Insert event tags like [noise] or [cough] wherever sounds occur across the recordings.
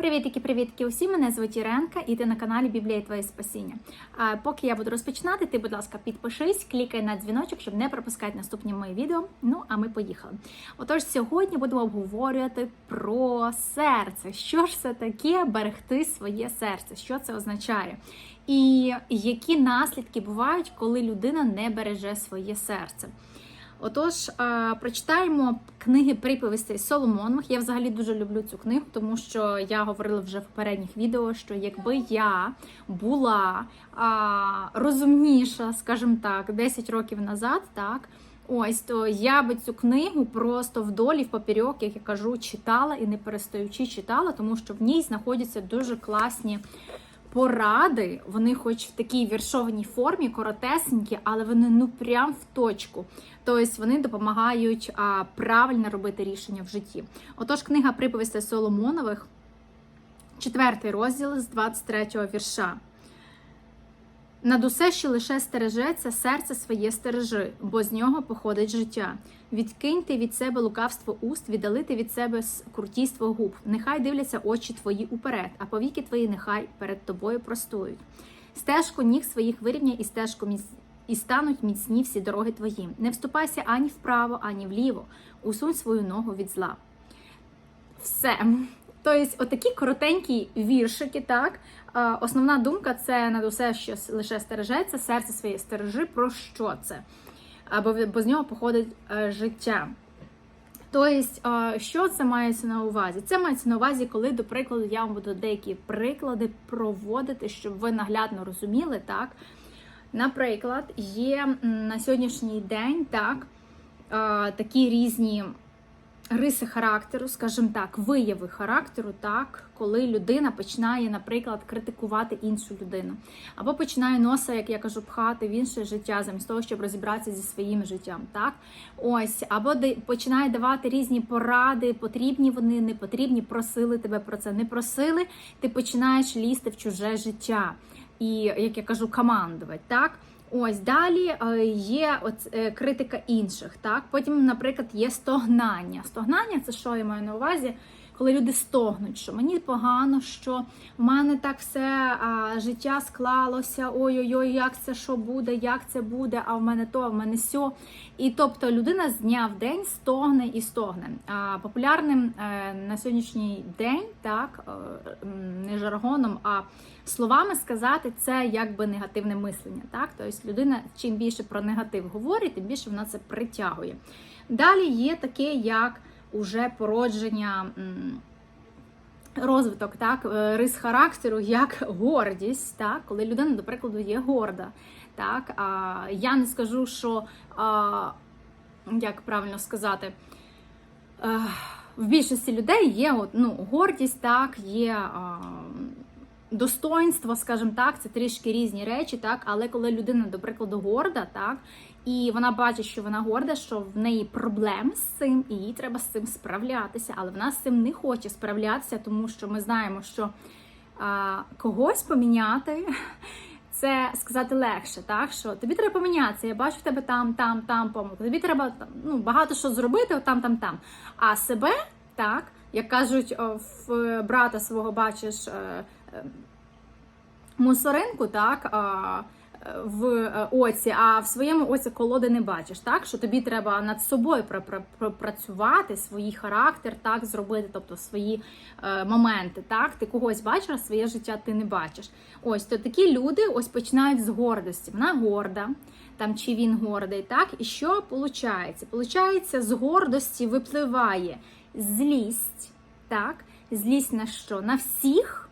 Привітики, привітки усім! Мене звуть Іренка, і ти на каналі Біблія Твоє Спасіння. А поки я буду розпочинати, ти, будь ласка, підпишись, клікай на дзвіночок, щоб не пропускати наступні мої відео. Ну, а ми поїхали. Отож, сьогодні будемо обговорювати про серце. Що ж це таке берегти своє серце? Що це означає? І які наслідки бувають, коли людина не береже своє серце? Отож, прочитаємо книги приповістей Соломонових. Я взагалі дуже люблю цю книгу, тому що я говорила вже в попередніх відео, що якби я була розумніша, скажімо так, 10 років назад, так. Ось то я би цю книгу просто вдолі, в папірьок, як я кажу, читала і не перестаючи читала, тому що в ній знаходяться дуже класні поради. Вони, хоч в такій віршованій формі, коротесенькі, але вони ну прям в точку. Тобто вони допомагають а, правильно робити рішення в житті. Отож, книга приповістей Соломонових, четвертий розділ з 23 вірша. Над усе, що лише стережеться, серце своє стережи, бо з нього походить життя. Відкиньте від себе лукавство уст, віддалити від себе крутійство губ. Нехай дивляться очі твої уперед, а повіки твої нехай перед тобою простують. Стежку ніг своїх вирівняй і стежку міць... і стануть міцні всі дороги твої. Не вступайся ані вправо, ані вліво. Усунь свою ногу від зла. Все. Тобто, отакі коротенькі віршики, так. Основна думка це над усе, що лише стережеться, серце своє стережи, про що це? Або бо з нього походить е, життя. Тобто, що це мається на увазі? Це мається на увазі, коли, до прикладу, я вам буду деякі приклади проводити, щоб ви наглядно розуміли, так. Наприклад, є на сьогоднішній день так, такі різні риси характеру, скажімо так, вияви характеру, так, коли людина починає, наприклад, критикувати іншу людину, або починає носа, як я кажу, пхати в інше життя, замість того, щоб розібратися зі своїм життям. так, ось, Або починає давати різні поради, потрібні вони, не потрібні, просили тебе про це, не просили, ти починаєш лізти в чуже життя. І, як я кажу, командувати, так? Ось далі є от, е, критика інших. Так, потім, наприклад, є стогнання. Стогнання це що я маю на увазі, коли люди стогнуть, що мені погано, що в мене так все а, життя склалося. Ой-ой-ой, як це що буде, як це буде, а в мене то, а в мене сьо. І тобто людина з дня в день стогне і стогне. А популярним е, на сьогоднішній день, так е, не жаргоном, а словами сказати це якби негативне мислення. Так, тобто людина чим більше про негатив говорить, тим більше вона це притягує. Далі є таке, як уже породження. Розвиток так, е, рис характеру як гордість, так, коли людина, до прикладу, є горда. Так, а, Я не скажу, що, а, як правильно сказати, а, е, в більшості людей є от, ну, гордість, так, є а, достоинство, скажімо так, це трішки різні речі, так, але коли людина, до прикладу, горда, так, і вона бачить, що вона горда, що в неї проблеми з цим, і їй треба з цим справлятися, але вона з цим не хоче справлятися, тому що ми знаємо, що а, когось поміняти. [laughs] Це сказати легше, так що тобі треба помінятися. Я бачу в тебе там, там, там помилку. Тобі треба ну, багато що зробити, там, там, там. А себе, так, як кажуть, в брата свого бачиш е, е, мусоринку, так в е, оці, а в своєму оці колоди не бачиш, так що тобі треба над собою пропрацювати свій характер, так зробити, тобто свої е, моменти. Так, ти когось бачиш, а своє життя ти не бачиш. Ось то такі люди ось починають з гордості. Вона горда, там чи він гордий, так і що виходить? Получається, з гордості випливає злість, так, злість на що? На всіх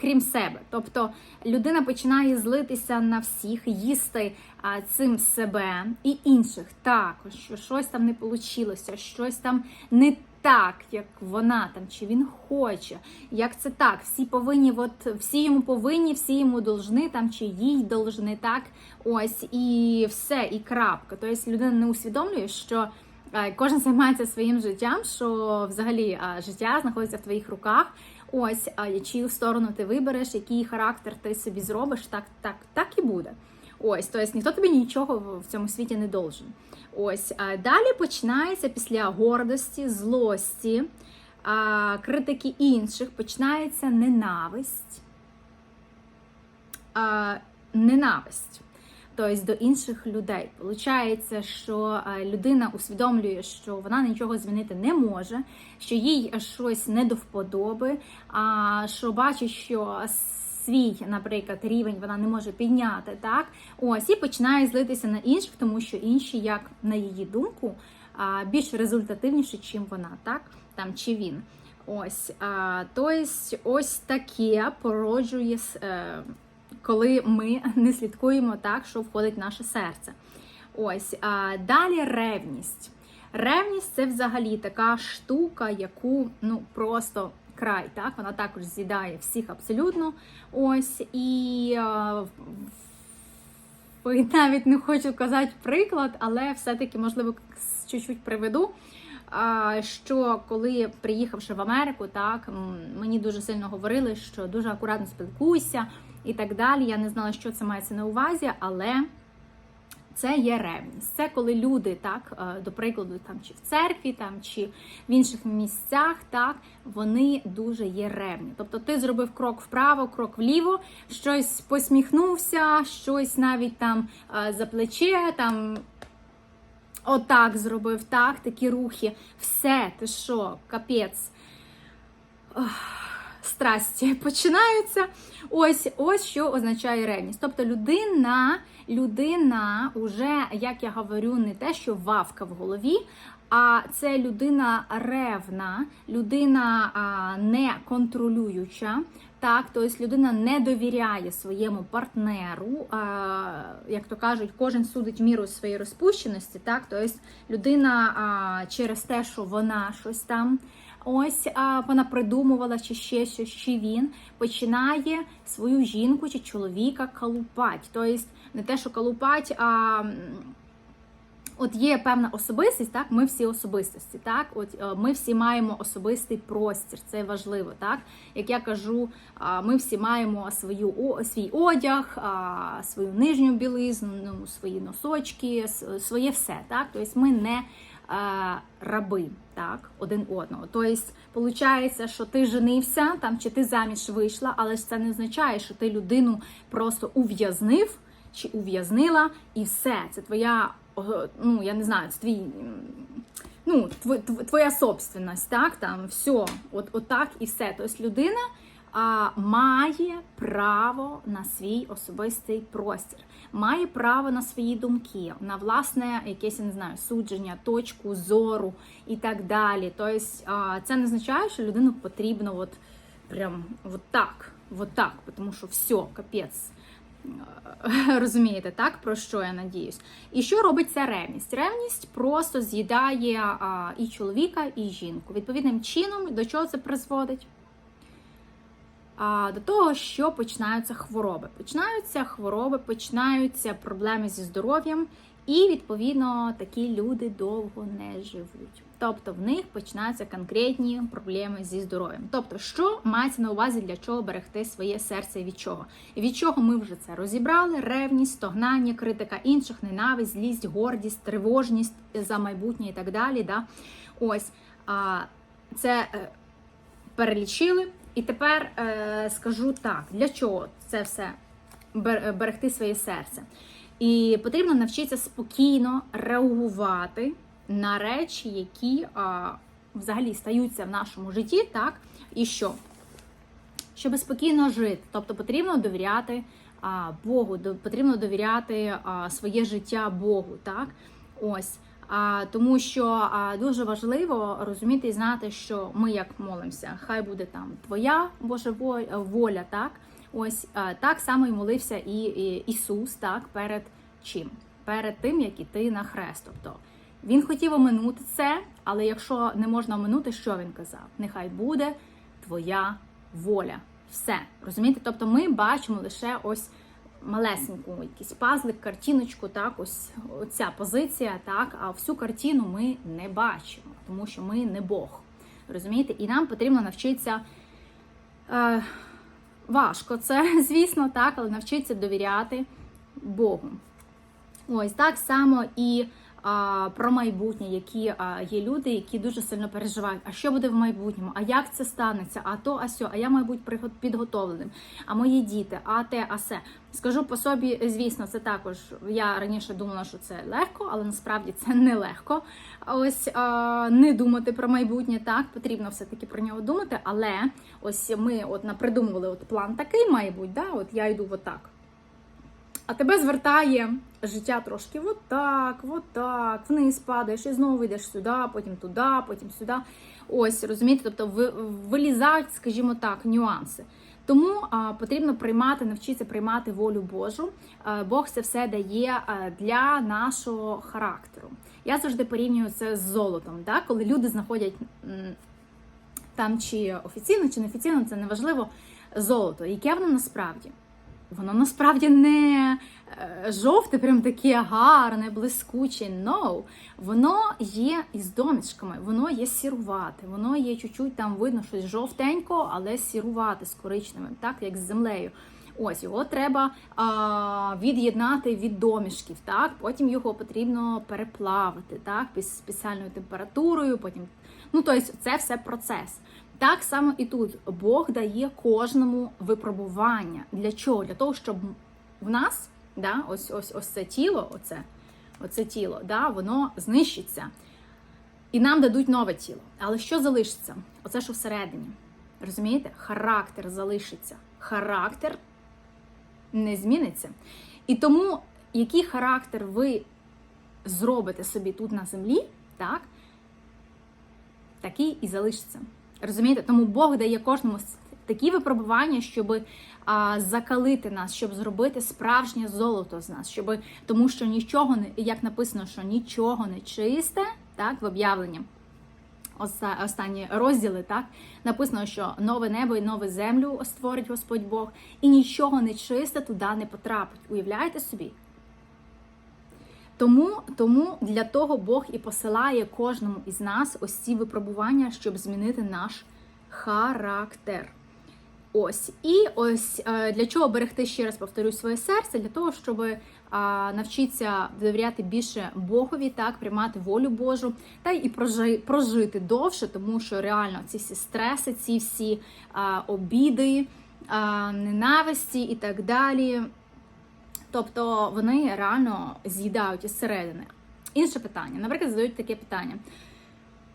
крім себе. Тобто людина починає злитися на всіх, їсти а, цим себе і інших також, що щось там не вийшло, щось там не так, як вона там, чи він хоче. Як це так? Всі повинні, от всі йому повинні, всі йому должны там, чи їй должны так. Ось і все, і крапка. Тобто людина не усвідомлює, що. Кожен займається своїм життям, що взагалі життя знаходиться в твоїх руках, Ось, чию сторону ти вибереш, який характер ти собі зробиш, так так, так і буде. Ось, тобто ніхто тобі нічого в цьому світі не должен. Ось, далі починається після гордості, злості, критики інших, починається ненависть. Ненависть. Тобто до інших людей. Получається, що е, людина усвідомлює, що вона нічого змінити не може, що їй щось не до вподоби, а що бачить, що свій, наприклад, рівень вона не може підняти, так? Ось і починає злитися на інших, тому що інші, як на її думку, більш результативніші, чим вона, так? Там чи він. Ось, тобто, ось таке породжує е, коли ми не слідкуємо так, що входить в наше серце. Ось а далі ревність. Ревність це взагалі така штука, яку ну просто край, так вона також з'їдає всіх абсолютно. Ось і а, [laughs] навіть не хочу казати приклад, але все-таки можливо чуть-чуть приведу. Що коли приїхавши в Америку, так мені дуже сильно говорили, що дуже акуратно спілкуйся і так далі. Я не знала, що це мається на увазі, але це є ревність. Це коли люди, так, е, до прикладу, там чи в церкві, там чи в інших місцях, так, вони дуже є ревні. Тобто ти зробив крок вправо, крок вліво, щось посміхнувся, щось навіть там е, за плече, там. Отак зробив, так, такі рухи. Все, ти що, капець. Ох, Страсті [laughs] починаються. Ось ось що означає ревність. Тобто людина, людина уже, як я говорю, не те, що вавка в голові, а це людина ревна, людина а, не контролююча. Так, тобто людина не довіряє своєму партнеру, а, як то кажуть, кожен судить міру своєї розпущеності. Так, тобто людина а, через те, що вона щось там. Ось а, вона придумувала чи ще щось, чи він починає свою жінку чи чоловіка калупать. Тобто не те, що калупать, а от є певна особистість, так, ми всі особистості, так, от е, ми всі маємо особистий простір, це важливо, так. Як я кажу, ми всі маємо свою о- свій одяг, свою нижню білизну, ну, свої носочки, своє все, так. Тобто ми не раби так, один одного. Тобто, виходить, що ти женився там, чи ти заміж вийшла, але ж це не означає, що ти людину просто ув'язнив чи ув'язнила, і все. Це твоя, ну я не знаю, це твій. Ну, тв- тв- твоя собственность, так, там все, от, от так і все. Тобто людина а, має право на свій особистий простір, має право на свої думки, на власне якесь я не знаю, судження, точку зору і так далі. Тобто це не означає, що людину потрібно от прям от так, от так, тому що все, капець. [laughs] Розумієте, так про що я надіюсь? І що робить ця ревність? Ревність просто з'їдає і чоловіка, і жінку. Відповідним чином до чого це призводить? До того, що починаються хвороби. Починаються хвороби, починаються проблеми зі здоров'ям, і відповідно такі люди довго не живуть. Тобто в них починаються конкретні проблеми зі здоров'ям. Тобто, що мається на увазі для чого берегти своє серце і від чого? Від чого ми вже це розібрали: ревність, стогнання, критика інших, ненависть, злість, гордість, тривожність за майбутнє і так далі. Да? Ось це е, перелічили. І тепер е, скажу так: для чого це все берегти своє серце? І потрібно навчитися спокійно реагувати на речі, які а, взагалі стаються в нашому житті, так? І що? Щоб спокійно жити. Тобто потрібно довіряти а, Богу, потрібно довіряти а, своє життя Богу, так? Ось. А, тому що дуже важливо розуміти і знати, що ми як молимося, хай буде там твоя Божа воля, так? Ось так само і молився і Ісус, так, перед чим? Перед тим, як іти на хрест. Тобто він хотів оминути це, але якщо не можна оминути, що він казав? Нехай буде твоя воля. Все. Розумієте? Тобто ми бачимо лише ось малесеньку якийсь пазлик, картиночку, так, ось ця позиція, так, а всю картину ми не бачимо, тому що ми не Бог. Розумієте? І нам потрібно навчитися. Е, важко це, [laughs] звісно, так, але навчитися довіряти Богу. Ось так само і про майбутнє, які є люди, які дуже сильно переживають, а що буде в майбутньому, а як це станеться, а то, а сьо, а я маю бути підготовленим, а мої діти, а те, а се. Скажу по собі, звісно, це також. Я раніше думала, що це легко, але насправді це не легко. Ось не думати про майбутнє, так потрібно все-таки про нього думати. Але ось ми от напридумували от план такий має да? от я йду отак. А тебе звертає життя трошки отак, отак, вниз падаєш і знову йдеш сюди, потім туди, потім сюди. Ось, розумієте, тобто вилізають, скажімо так, нюанси. Тому а, потрібно приймати, навчитися приймати волю Божу. Е, Бог це все дає для нашого характеру. Я завжди порівнюю це з золотом, так? коли люди знаходять там чи офіційно, чи неофіційно, це неважливо, золото. Яке воно насправді? Воно насправді не е, жовте, прям таке гарне, блискуче. No. Воно є із домішками, воно є сірувате, воно є чуть-чуть там видно щось жовтенько, але сірувате з коричневим, так як з землею. Ось його треба а, від'єднати від домішків, так потім його потрібно переплавити, так під спеціальною температурою. Потім ну тобто це все процес. Так само і тут Бог дає кожному випробування. Для чого? Для того, щоб в нас, да, ось ось ось це тіло, оце, оце тіло, да, воно знищиться. І нам дадуть нове тіло. Але що залишиться? Оце що всередині. Розумієте? Характер залишиться. Характер не зміниться. І тому, який характер ви зробите собі тут на землі, так, такий і залишиться. Розумієте? Тому Бог дає кожному такі випробування, щоб а, закалити нас, щоб зробити справжнє золото з нас, щоб тому, що нічого не як написано, що нічого не чисте, так в об'явленні. Оста- Останні розділи, так написано, що нове небо і нову землю створить Господь Бог, і нічого нечисте туди не потрапить. Уявляєте собі? Тому, тому для того Бог і посилає кожному із нас ось ці випробування, щоб змінити наш характер. Ось і ось е, для чого берегти ще раз повторюю своє серце, для того, щоб е, навчитися довіряти більше Богові, так приймати волю Божу, та прожи, прожити довше, тому що реально ці всі стреси, ці всі е, обіди, ненависті і так далі. Тобто вони реально з'їдають із середини. Інше питання. Наприклад, задають таке питання.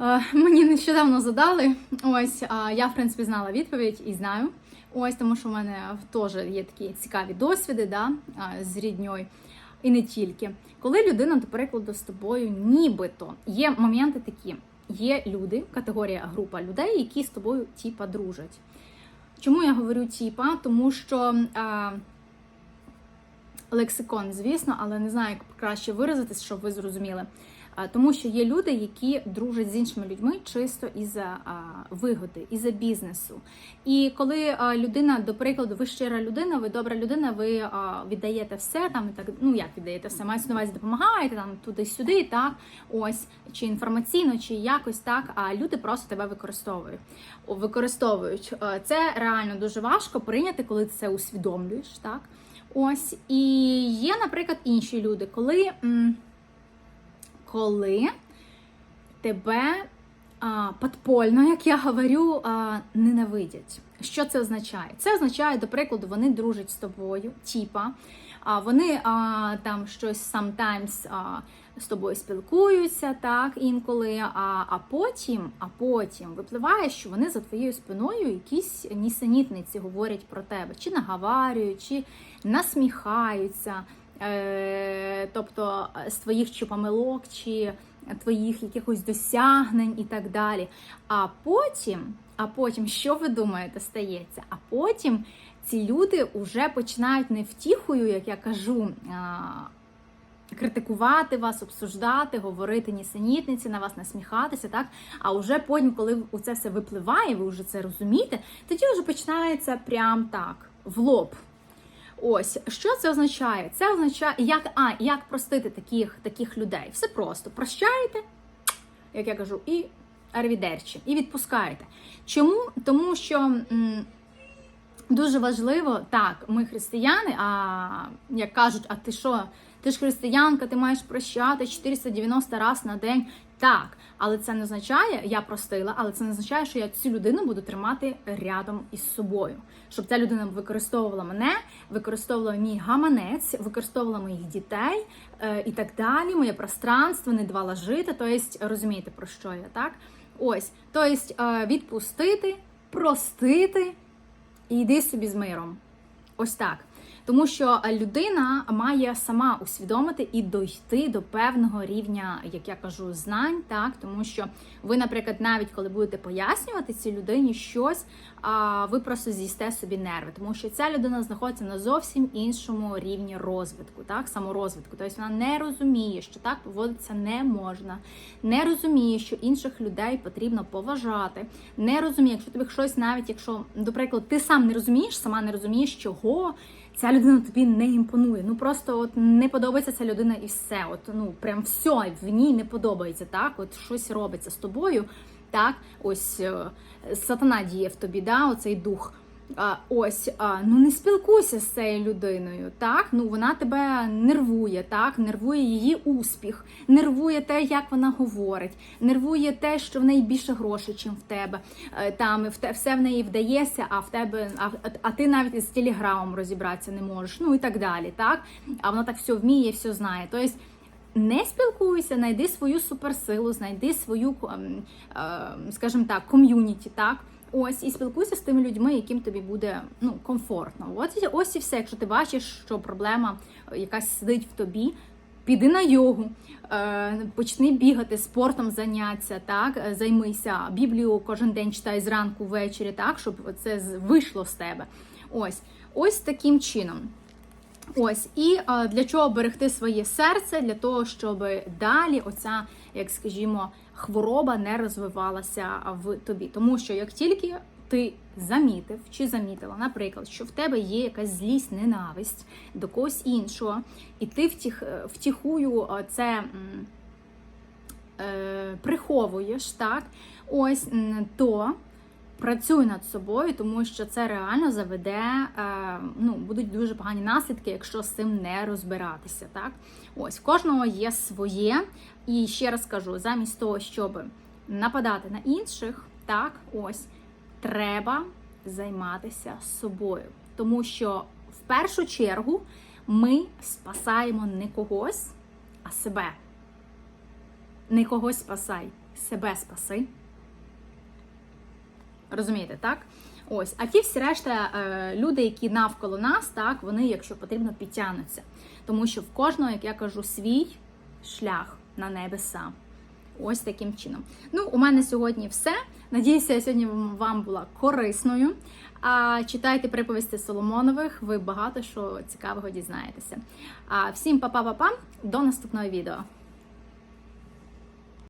Е, Мені нещодавно задали. Ось я, в принципі, знала відповідь і знаю. Ось тому, що в мене теж є такі цікаві досвіди да, з рідньою. І не тільки. Коли людина, до прикладу, з тобою нібито є моменти такі: є люди, категорія група людей, які з тобою тіпа дружать. Чому я говорю тіпа? Тому що. А, лексикон, звісно, але не знаю, як краще виразитись, щоб ви зрозуміли. Тому що є люди, які дружать з іншими людьми чисто із-за вигоди, із-за бізнесу. І коли людина, до прикладу, ви щира людина, ви добра людина, ви віддаєте все там і так, ну як віддаєте все, мається на увазі допомагаєте там туди-сюди, так ось чи інформаційно, чи якось так. А люди просто тебе використовують. Використовують Е, це реально дуже важко прийняти, коли ти це усвідомлюєш, так. Ось і є, наприклад, інші люди, коли, коли тебе а, подпольно, як я говорю, а, ненавидять. Що це означає? Це означає, до прикладу, вони дружать з тобою, типа, а вони а, там щось sometimes а, з тобою спілкуються, так інколи. А, а потім, а потім випливає, що вони за твоєю спиною якісь нісенітниці говорять про тебе, чи наговарюють, чи насміхаються. Е, тобто з твоїх чи помилок, чи твоїх якихось досягнень і так далі. А потім, а потім, що ви думаєте, стається? А потім ці люди вже починають не втіхою, як я кажу, критикувати вас, обсуждати, говорити нісенітниці, на вас насміхатися, так? А вже потім, коли це все випливає, ви вже це розумієте, тоді вже починається прям так, в лоб. Ось що це означає? Це означає, як а, як простити таких таких людей. Все просто прощаєте, як я кажу, і арвідерчі, і відпускаєте. Чому? Тому що м, дуже важливо, так, ми християни, а як кажуть, а ти що, ти ж християнка, ти маєш прощати 490 разів на день. Так, але це не означає, я простила, але це не означає, що я цю людину буду тримати рядом із собою. Щоб ця людина використовувала мене, використовувала мій гаманець, використовувала моїх дітей е, і так далі, моє пространство, не давала жити. Тобто, розумієте, про що я, так? Ось, тобто, е, відпустити, простити і йди собі з миром. Ось так. Тому що людина має сама усвідомити і дойти до певного рівня, як я кажу, знань, так? Тому що ви, наприклад, навіть коли будете пояснювати цій людині щось, ви просто з'їсте собі нерви, тому що ця людина знаходиться на зовсім іншому рівні розвитку, так? Саморозвитку. Тобто вона не розуміє, що так поводитися не можна, не розуміє, що інших людей потрібно поважати, не розуміє, якщо тобі щось, навіть якщо, до ти сам не розумієш, сама не розумієш, чого ця людина тобі не імпонує. Ну просто от не подобається ця людина і все. От ну прям все в ній не подобається. Так, от щось робиться з тобою. Так, ось е, сатана діє в тобі, да, оцей дух. А, ось, а, ну не спілкуйся з цією людиною, так? Ну вона тебе нервує, так, нервує її успіх, нервує те, як вона говорить, нервує те, що в неї більше грошей, ніж в тебе. Е, Там в те все в неї вдається, а в тебе, а, а ти навіть із телеграмом розібратися не можеш. Ну і так далі, так? А вона так все вміє, все знає. Тобто не спілкуйся, знайди свою суперсилу, знайди свою, ем, скажімо так, ком'юніті, так. Ось і спілкуйся з тими людьми, яким тобі буде ну комфортно. Ось ось і все. Якщо ти бачиш, що проблема е, якась сидить в тобі, піди на йогу, е, почни бігати, спортом заняться, так е, займися Біблію кожен день читай зранку, ввечері, так щоб це вийшло з тебе. Ось, ось таким чином. Ось і для чого берегти своє серце? Для того, щоб далі оця, як скажімо, хвороба не розвивалася в тобі. Тому що як тільки ти замітив чи замітила, наприклад, що в тебе є якась злість, ненависть до когось іншого, і ти втіх, е, втіхую е, це. е, Приховуєш, так, ось то Працюй над собою, тому що це реально заведе, е, ну, будуть дуже погані наслідки, якщо з цим не розбиратися. Так? Ось, в кожного є своє. І ще раз кажу, замість того, щоб нападати на інших, так, ось, треба займатися собою. Тому що в першу чергу ми спасаємо не когось, а себе. Не когось спасай, себе спаси. Розумієте, так? Ось, а ті всі решта е, люди, які навколо нас, так, вони, якщо потрібно, підтягнуться. Тому що в кожного, як я кажу, свій шлях на небеса. Ось таким чином. Ну, у мене сьогодні все. Надіюся, я сьогодні вам була корисною. А читайте приповісти Соломонових, ви багато що цікавого дізнаєтеся. А всім па-па-па-па, до наступного відео.